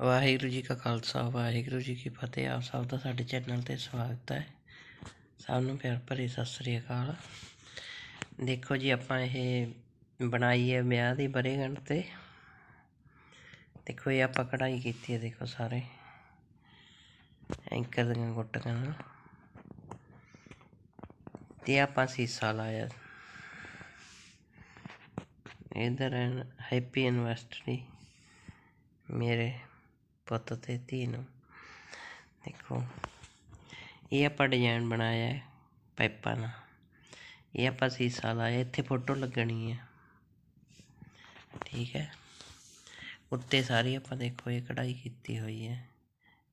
ਵਾਹਿਗੁਰੂ ਜੀ ਕਾ ਖਾਲਸਾ, ਵਾਹਿਗੁਰੂ ਜੀ ਕੀ ਫਤਿਹ। ਆਪ ਸਭ ਦਾ ਸਾਡੇ ਚੈਨਲ ਤੇ ਸਵਾਗਤ ਹੈ। ਸਭ ਨੂੰ ਪਿਆਰ ਭਰੀ ਸਤਿ ਸ੍ਰੀ ਅਕਾਲ। ਦੇਖੋ ਜੀ, ਆਪਾਂ ਇਹ ਬਣਾਈ ਹੈ ਵਿਆਹ ਦੀ ਬਰੇਗੰਢ ਤੇ। ਦੇਖੋ, ਇਹ ਆਪਾਂ ਕਢਾਈ ਕੀਤੀ ਹੈ, ਦੇਖੋ ਸਾਰੇ। ਐਂਕਰ ਦੀਆਂ ਗੁੱਟੀਆਂ ਨਾਲ। ਤੇ ਆਪਾਂ ਸੀਸਾ ਲਾਇਆ। ਇਧਰ ਹੈਪੀ ਐਨਵਰਸਰੀ ਮੇਰੇ ਪੁੱਤ ਤੇ ਧੀ ਨੂੰ। ਦੇਖੋ, ਇਹ ਆਪਾਂ ਡਿਜ਼ਾਈਨ ਬਣਾਇਆ ਹੈ ਪਾਈਪਾਂ ਨਾਲ। ਇਹ ਆਪਾਂ ਸੀਸਾ ਲਾਇਆ, ਇੱਥੇ ਫੋਟੋ ਲੱਗਣੀ ਹੈ। ਠੀਕ ਹੈ? ਉੱਤੇ ਸਾਰੀ ਆਪਾਂ ਦੇਖੋ, ਇਹ ਕਢਾਈ ਕੀਤੀ ਹੋਈ ਹੈ।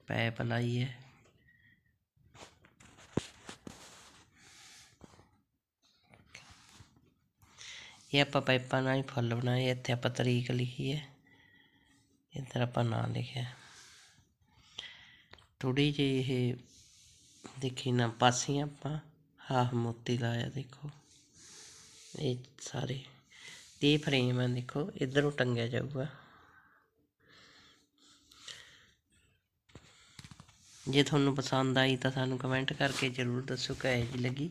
ਪੈਪ ਲਾਈ ਹੈ। ਇਹ ਆਪਾਂ ਪਾਈਪਾਂ ਨਾਲ ਹੀ ਫੁੱਲ ਬਣਾਏ, ਇੱਥੇ ਆਪਾਂ ਤਰੀਕ ਲਿਖੀ ਹੈ। ਇੱਧਰ ਆਪਾਂ ਨਾਂ ਲਿਖਿਆ। ਥੋੜ੍ਹੀ ਜਿਹੀ ਇਹ ਦੇਖੀ ਨਾ ਪਾਸੀਆਂ ਆਪਾਂ ਹਾਫ ਮੋਤੀ ਲਾਇਆ ਦੇਖੋ। ਇਹ ਸਾਰੇ ਤੇ ਫਰੇਮ ਆ ਦੇਖੋ, ਇਧਰੋਂ ਟੰਗਿਆ ਜਾਊਗਾ। ਜੇ ਤੁਹਾਨੂੰ ਪਸੰਦ ਆਈ ਤਾਂ ਸਾਨੂੰ ਕਮੈਂਟ ਕਰਕੇ ਜ਼ਰੂਰ ਦੱਸੋ ਕਿਹੋ ਜਿਹੀ ਲੱਗੀ।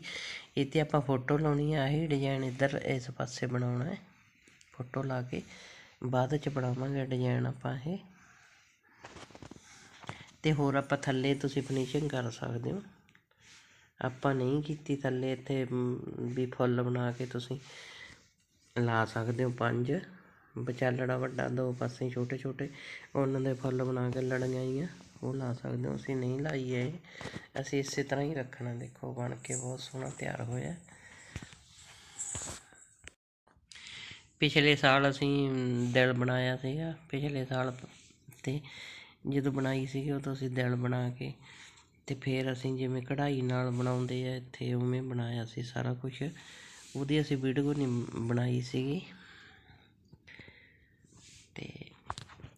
ਇਹ ਤੇ ਆਪਾਂ ਫੋਟੋ ਲਾਉਣੀ ਆ, ਇਹ ਡਿਜ਼ਾਈਨ ਇੱਧਰ ਇਸ ਪਾਸੇ ਬਣਾਉਣਾ ਹੈ। ਫੋਟੋ ਲਾ ਕੇ ਬਾਅਦ ਚ ਬਣਾਵਾਂਗੇ ਡਿਜ਼ਾਈਨ ਆਪਾਂ ਇਹ। ਤੇ ਹੋਰ ਆਪਾਂ ਥੱਲੇ ਤੁਸੀਂ ਫਿਨਿਸ਼ਿੰਗ ਕਰ ਸਕਦੇ ਹੋ। ਆਪਾਂ ਨਹੀਂ ਕੀਤੀ ਥੱਲੇ ਇੱਥੇ ਵੀ ਫੁੱਲ ਬਣਾ ਕੇ ਤੁਸੀਂ ਲਾ ਸਕਦੇ ਹੋ ਪੰਜ। ਵਿਚਾਲੜਾ ਵੱਡਾ ਦੋ ਪਾਸੇ ਛੋਟੇ ਛੋਟੇ, ਉਹਨਾਂ ਦੇ ਫੁੱਲ ਬਣਾ ਕੇ ਲੜੀਆਂ ਹੀ ਆ ਉਹ ਲਾ ਸਕਦੇ ਹੋ। ਅਸੀਂ ਨਹੀਂ ਲਾਈ ਹੈ ਅਸੀਂ ਇਸੇ ਤਰ੍ਹਾਂ ਹੀ ਰੱਖਣਾ, ਦੇਖੋ ਬਣ ਕੇ ਬਹੁਤ ਸੋਹਣਾ ਤਿਆਰ ਹੋਇਆ। ਪਿਛਲੇ ਸਾਲ ਅਸੀਂ ਦਿਲ ਬਣਾਇਆ ਸੀਗਾ। ਪਿਛਲੇ ਸਾਲ ਤੇ ਜਦੋਂ ਬਣਾਈ ਸੀਗੀ, ਉਦੋਂ ਅਸੀਂ ਦਿਲ ਬਣਾ ਕੇ ਅਤੇ ਫਿਰ ਅਸੀਂ ਜਿਵੇਂ ਕਢਾਈ ਨਾਲ ਬਣਾਉਂਦੇ ਆ, ਇੱਥੇ ਉਵੇਂ ਬਣਾਇਆ ਸੀ ਸਾਰਾ ਕੁਛ। ਉਹਦੀ ਅਸੀਂ ਵੀਡੀਓ ਨਹੀਂ ਬਣਾਈ ਸੀਗੀ। ਤੇ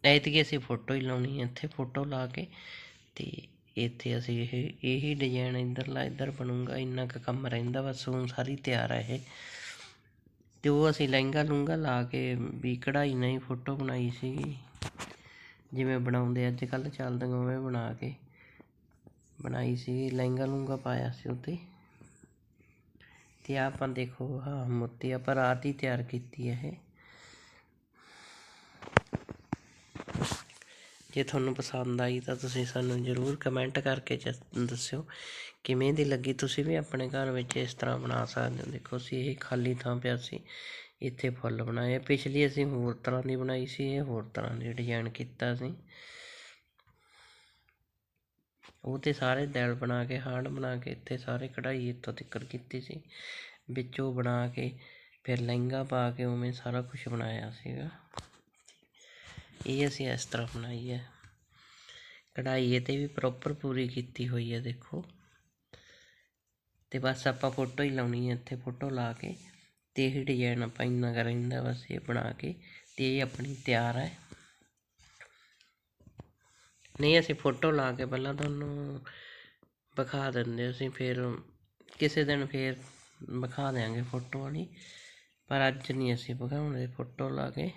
ਐਤਕੀ ਅਸੀਂ ਫੋਟੋ ਹੀ ਲਾਉਣੀ ਹੈ ਇੱਥੇ ਫੋਟੋ ਲਾ ਕੇ ਅਤੇ ਇੱਥੇ ਅਸੀਂ ਇਹ, ਇਹੀ ਡਿਜ਼ਾਈਨ ਇੱਧਰਲਾ ਇੱਧਰ ਬਣੂਗਾ, ਇੰਨਾ ਕੁ ਕੰਮ ਰਹਿੰਦਾ ਬਸ ਹੁਣ ਸਾਰੀ ਤਿਆਰ ਹੈ ਇਹ। ਤੇ ਉਹ ਅਸੀਂ ਲਹਿੰਗਾ ਲੂੰਗਾ ਲਾ ਕੇ ਵੀ ਕਢਾਈ ਨਾਲ ਹੀ ਫੋਟੋ ਬਣਾਈ ਸੀਗੀ। ਜਿਵੇਂ ਬਣਾਉਂਦੇ ਅੱਜ ਕੱਲ੍ਹ ਚੱਲਦੀਆਂ ਉਵੇਂ ਬਣਾ ਕੇ। ਬਣਾਈ ਸੀ, ਲਹਿੰਗਾ ਲੂੰਗਾ ਪਾਇਆ ਸੀ ਉੱਤੇ। ਤੇ ਆਪਾਂ ਦੇਖੋ ਹਾਂ ਮੋਤੀ ਆਪਾਂ ਰਾਤ ਹੀ ਤਿਆਰ ਕੀਤੀ ਹੈ ਇਹ। ਜੇ ਤੁਹਾਨੂੰ ਪਸੰਦ ਆਈ ਤਾਂ ਤੁਸੀਂ ਸਾਨੂੰ ਜ਼ਰੂਰ ਕਮੈਂਟ ਕਰਕੇ ਦੱਸਿਓ, ਕਿਵੇਂ ਦੀ ਲੱਗੀ। ਤੁਸੀਂ ਵੀ ਆਪਣੇ ਘਰ ਵਿੱਚ ਇਸ ਤਰ੍ਹਾਂ ਬਣਾ ਸਕਦੇ ਹੋ। ਦੇਖੋ, ਅਸੀਂ ਇਹ ਖਾਲੀ ਥਾਂ ਪਿਆ ਸੀ। ਇੱਥੇ ਫੁੱਲ ਬਣਾਏ। ਪਿਛਲੀ ਅਸੀਂ ਹੋਰ ਤਰ੍ਹਾਂ ਦੀ ਬਣਾਈ ਸੀ, ਇਹ ਹੋਰ ਤਰ੍ਹਾਂ ਦੀ ਡਿਜ਼ਾਈਨ ਕੀਤਾ ਸੀ। ਉਹ ਤੇ ਸਾਰੇ ਦਿਲ ਬਣਾ ਕੇ ਹਾਰਡ ਬਣਾ ਕੇ ਇੱਥੇ ਸਾਰੇ ਕਢਾਈ ਇੱਥੋਂ ਤੱਕ ਕੀਤੀ ਸੀ। ਵਿੱਚੋਂ ਬਣਾ ਕੇ, ਫਿਰ ਲਹਿੰਗਾ ਪਾ ਕੇ ਉਵੇਂ ਸਾਰਾ ਕੁਝ ਬਣਾਇਆ ਸੀਗਾ। ਇਹ ਅਸੀਂ ਇਸ ਤਰ੍ਹਾਂ ਬਣਾਈ ਹੈ। ਕਢਾਈ ਇਹ ਤੇ ਵੀ ਪ੍ਰੋਪਰ ਪੂਰੀ ਕੀਤੀ ਹੋਈ ਹੈ, ਦੇਖੋ। ਤੇ ਬਸ ਆਪਾਂ ਫੋਟੋ ਹੀ ਲਾਉਣੀ ਹੈ, ਇੱਥੇ ਫੋਟੋ ਲਾ ਕੇ। ਤੇ ਇਹ ਡਿਜ਼ਾਈਨ ਆਪਾਂ ਇੰਨਾ ਕਰ ਰਹਿੰਦਾ ਬਸ ਇਹ ਬਣਾ ਕੇ ਤੇ ਇਹ ਆਪਣੀ ਤਿਆਰ ਹੈ। ਨਹੀਂ, ਅਸੀਂ ਫੋਟੋ ਲਾ ਕੇ ਪਹਿਲਾਂ ਤੁਹਾਨੂੰ ਵਿਖਾ ਦਿੰਦੇ ਅਸੀਂ ਫਿਰ ਕਿਸੇ ਦਿਨ ਫਿਰ ਵਿਖਾ ਦਿਆਂਗੇ ਫੋਟੋ ਵਾਲੀ, ਪਰ ਅੱਜ ਨਹੀਂ ਅਸੀਂ ਵਿਖਾਉਂਦੇ ਫੋਟੋ ਲਾ ਕੇ।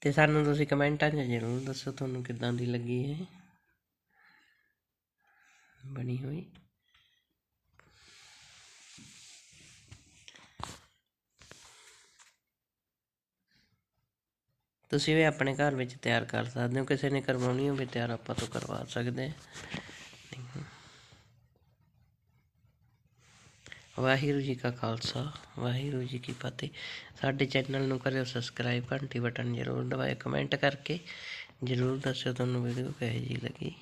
ਤੇ ਸਾਨੂੰ ਤੁਸੀਂ ਕਮੈਂਟਾਂ 'ਚ ਜ਼ਰੂਰ ਦੱਸੋ ਤੁਹਾਨੂੰ ਕਿੱਦਾਂ ਦੀ ਲੱਗੀ ਹੈ ਬਣੀ ਹੋਈ। ਤੁਸੀਂ ਵੀ ਆਪਣੇ ਘਰ ਵਿੱਚ ਤਿਆਰ ਕਰ ਸਕਦੇ ਹੋ। ਕਿਸੇ ਨੇ ਕਰਵਾਉਣੀ ਹੋਵੇ ਤਿਆਰ ਆਪਾਂ ਤੋਂ ਕਰਵਾ ਸਕਦੇ ਹਾਂ। ਵਾਹਿਗੁਰੂ ਜੀ ਕਾ ਖਾਲਸਾ, ਵਾਹਿਗੁਰੂ ਜੀ ਕੀ ਫਤਿਹ। ਸਾਡੇ ਚੈਨਲ ਨੂੰ ਕਰਿਓ ਸਬਸਕ੍ਰਾਈਬ, ਘੰਟੀ ਬਟਨ ਜ਼ਰੂਰ ਦਬਾਇਓ, ਕਮੈਂਟ ਕਰਕੇ ਜ਼ਰੂਰ ਦੱਸਿਓ ਤੁਹਾਨੂੰ ਵੀਡੀਓ ਕਿਹੋ ਜੀ ਲੱਗੀ।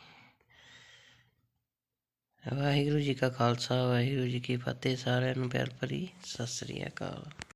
ਵਾਹਿਗੁਰੂ ਜੀ ਕਾ ਖਾਲਸਾ, ਵਾਹਿਗੁਰੂ ਜੀ ਕੀ ਫਤਿਹ। ਸਾਰਿਆਂ ਨੂੰ ਪਿਆਰ ਭਰੀ ਸਤਿ ਸ੍ਰੀ ਅਕਾਲ।